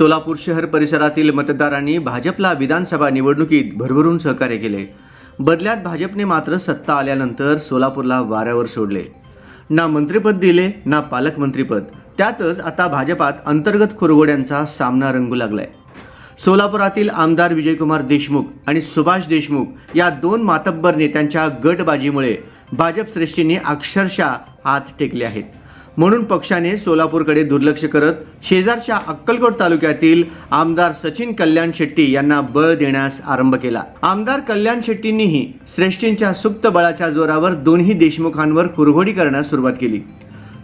सोलापूर शहर परिसरातील मतदारांनी भाजपला विधानसभा निवडणुकीत भरभरून सहकार्य केले. बदल्यात भाजपने मात्र सत्ता आल्यानंतर सोलापूरला वाऱ्यावर सोडले. ना मंत्रिपद दिले ना पालकमंत्रीपद. त्यातच आता भाजपात अंतर्गत खुरगोड्यांचा सामना रंगू लागलाय. सोलापुरातील आमदार विजयकुमार देशमुख आणि सुभाष देशमुख या दोन मातब्बर नेत्यांच्या गटबाजीमुळे भाजप श्रेष्ठींनी अक्षरशः हात टेकले आहेत. म्हणून पक्षाने सोलापूरकडे दुर्लक्ष करत शेजारच्या अक्कलकोट तालुक्यातील आमदार सचिन कल्याण शेट्टी यांना बळ देण्यास आरंभ केला. आमदार कल्याण शेट्टींनीही श्रेष्ठींच्या सुप्त बळाच्या जोरावर दोन्ही देशमुखांवर कुरघोडी करण्यास सुरुवात केली.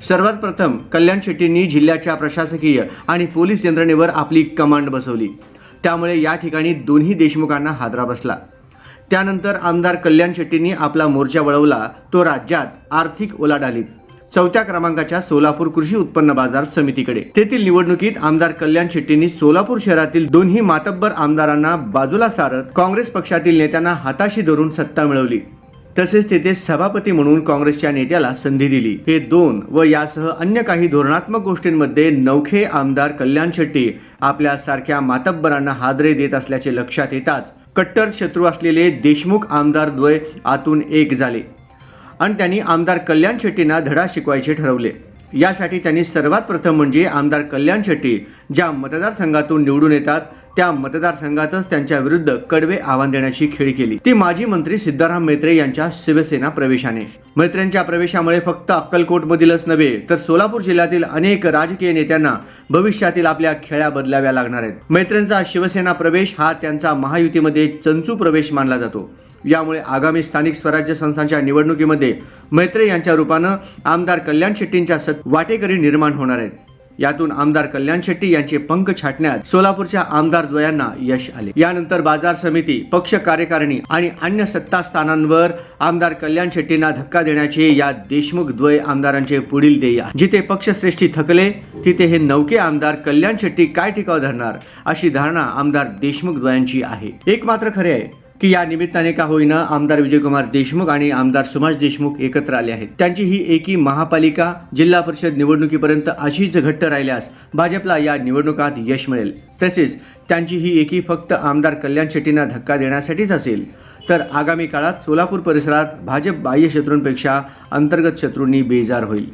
सर्वात प्रथम कल्याण शेट्टींनी जिल्ह्याच्या प्रशासकीय आणि पोलीस यंत्रणेवर आपली कमांड बसवली. त्यामुळे या ठिकाणी दोन्ही देशमुखांना हादरा बसला. त्यानंतर आमदार कल्याण शेट्टींनी आपला मोर्चा वळवला तो राज्यात आर्थिक ओलाढालीत चौथ्या क्रमांकाच्या सोलापूर कृषी उत्पन्न बाजार समितीकडे. तेथील निवडणुकीत आमदार कल्याण शेट्टींनी सोलापूर शहरातील दोन्ही मातब्बर आमदारांना बाजूला सारत काँग्रेस पक्षातील नेत्यांना हाताशी धरून सत्ता मिळवली. तसेच तेथे सभापती म्हणून काँग्रेसच्या नेत्याला संधी दिली. हे दोन व यासह अन्य काही धोरणात्मक गोष्टींमध्ये नौखे आमदार कल्याण शेट्टी आपल्या सारख्या मातब्बरांना हादरे देत असल्याचे लक्षात येताच कट्टर शत्रू असलेले देशमुख आमदार द्वय आतून एक झाले. आणि त्यांनी आमदार कल्याण शेट्टींना धडा शिकवायचे ठरवले. यासाठी त्यांनी सर्वात प्रथम म्हणजे आमदार कल्याण शेट्टी ज्या मतदारसंघातून निवडून येतात त्या मतदारसंघातच त्यांच्या विरुद्ध कडवे आव्हान देण्याची खेळी केली. ती माजी मंत्री सिद्धाराम मैत्रे यांच्या शिवसेना प्रवेशाने. मैत्र्यांच्या प्रवेशामुळे फक्त अक्कलकोटमधीलच नव्हे तर सोलापूर जिल्ह्यातील अनेक राजकीय नेत्यांना भविष्यातील आपल्या खेळ्या बदलाव्या लागणार आहेत. मैत्र्यांचा शिवसेना प्रवेश हा त्यांचा महायुतीमध्ये चंचू प्रवेश मानला जातो. यामुळे आगामी स्थानिक स्वराज्य संस्थांच्या निवडणुकीमध्ये मैत्रे यांच्या रूपानं आमदार कल्याण शेट्टींच्या सत वाटेकरी निर्माण होणार आहेत. यातून आमदार कल्याण शेट्टी यांचे पंख छाटण्यात सोलापूरच्या आमदार द्वयांना यश आले. यानंतर बाजार समिती पक्ष कार्यकारिणी आणि अन्य सत्तास्थानांवर आमदार कल्याण शेट्टींना धक्का देण्याचे या देशमुख द्वय आमदारांचे पुढील ध्येय जिथे पक्षश्रेष्ठी थकले तिथे हे नौके आमदार कल्याण शेट्टी काय टिकाव धरणार अशी धारणा आमदार देशमुख द्वयांची आहे. एक मात्र खरे आहे की या निमित्ताने का होईना आमदार विजयकुमार देशमुख आणि आमदार सुभाष देशमुख एकत्र आले आहेत. त्यांची ही एकी महापालिका जिल्हा परिषद निवडणुकीपर्यंत अशीच घट्ट राहिल्यास भाजपला या निवडणुकात यश मिळेल. तसेच त्यांची ही एकी फक्त आमदार कल्याण शेट्टींना धक्का देण्यासाठीच असेल तर आगामी काळात सोलापूर परिसरात भाजप बाह्य शत्रूंपेक्षा अंतर्गत शत्रूंनी बेजार होईल.